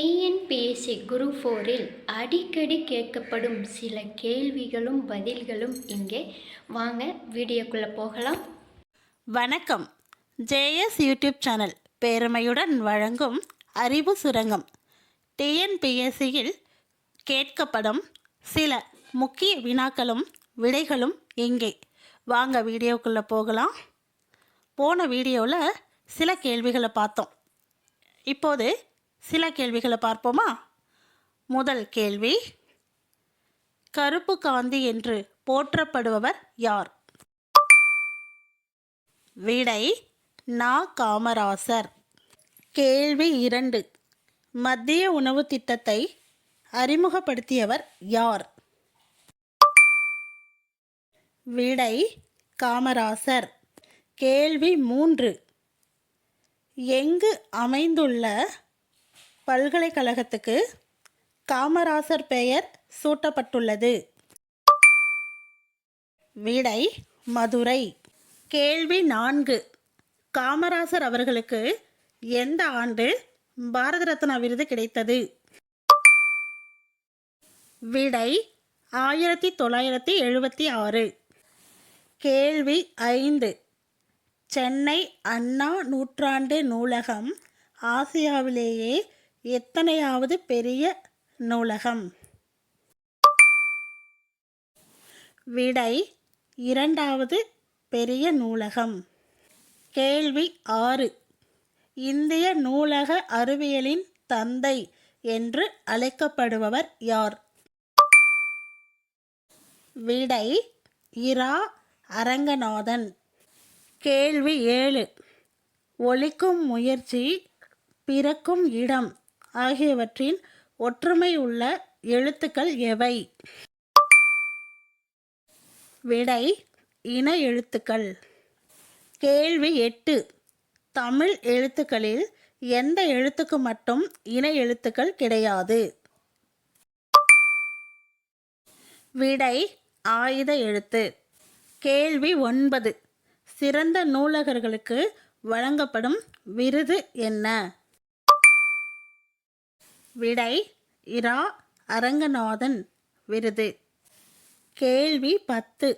TNPSC group ஃபோரில் அடிக்கடி கேட்கப்படும் சில கேள்விகளும் பதில்களும் இங்கே. வாங்க வீடியோக்குள்ளே போகலாம். வணக்கம். ஜேஎஸ் யூடியூப் சேனல் பெருமையுடன் வழங்கும் அறிவு சுரங்கம். டிஎன்பிஎஸ்சியில் கேட்கப்படும் சில முக்கிய வினாக்களும் விடைகளும் இங்கே. வாங்க வீடியோக்குள்ளே போகலாம். போன வீடியோவில் சில கேள்விகளை பார்த்தோம். இப்போது சில கேள்விகளை பார்ப்போமா? முதல் கேள்வி கருப்பு காந்தி என்று போற்றப்படுபவர் யார்? விடை நா. காமராசர். கேள்வி இரண்டு மத்திய உணவு திட்டத்தை அறிமுகப்படுத்தியவர் யார்? விடை காமராசர். கேள்வி மூன்று எங்கு அமைந்துள்ள பல்கலைக்கழகத்துக்கு காமராசர் பெயர் சூட்டப்பட்டுள்ளது. விடை மதுரை. கேள்வி நான்கு. காமராசர் அவர்களுக்கு எந்த ஆண்டு பாரத ரத்னா விருது கிடைத்தது? விடை ஆயிரத்தி தொள்ளாயிரத்தி எழுபத்தி ஆறு. கேள்வி ஐந்து. சென்னை அண்ணா நூற்றாண்டு நூலகம் ஆசியாவிலேயே எத்தனையாவது பெரிய நூலகம்? விடை இரண்டாவது பெரிய நூலகம். கேள்வி ஆறு. இந்திய நூலக அறிவியலின் தந்தை என்று அழைக்கப்படுபவர் யார்? விடை இரா அரங்கநாதன். கேள்வி ஏழு. ஒழிக்கும் முயற்சி பிறக்கும் இடம். ஆகியவற்றின் ஒற்றுமை உள்ள எழுத்துக்கள் எவை? விடை இன எழுத்துக்கள். கேள்வி எட்டு. தமிழ் எழுத்துக்களில் எந்த எழுத்துக்கு மட்டும் இன எழுத்துக்கள் கிடையாது? விடை ஆயுத எழுத்து. கேள்வி ஒன்பது. சிறந்த நூலகர்களுக்கு வழங்கப்படும் விருது என்ன? விடை இரா அரங்கநாதன் விருது. கேள்வி பத்து.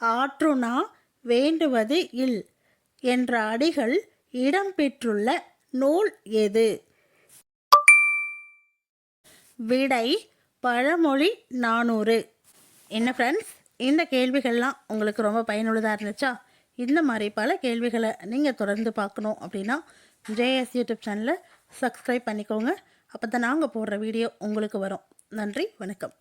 ஆற்றுணா வேண்டுவது இல் என்ற அடிகள் இடம்பெற்றுள்ள நூல் எது? விடை பழமொழி நானூறு. என்ன ஃப்ரெண்ட்ஸ் இந்த கேள்விகள்லாம் உங்களுக்கு ரொம்ப பயனுள்ளதாக இருந்துச்சா? இந்த மாதிரி பல கேள்விகளை நீங்கள் தொடர்ந்து பார்க்கணும் அப்படின்னா ஜேஎஸ் யூடியூப் சேனலை சப்ஸ்கிரைப் பண்ணிக்கோங்க. அப்போ தான் நாங்கள் போடுற வீடியோ உங்களுக்கு வரும். நன்றி வணக்கம்.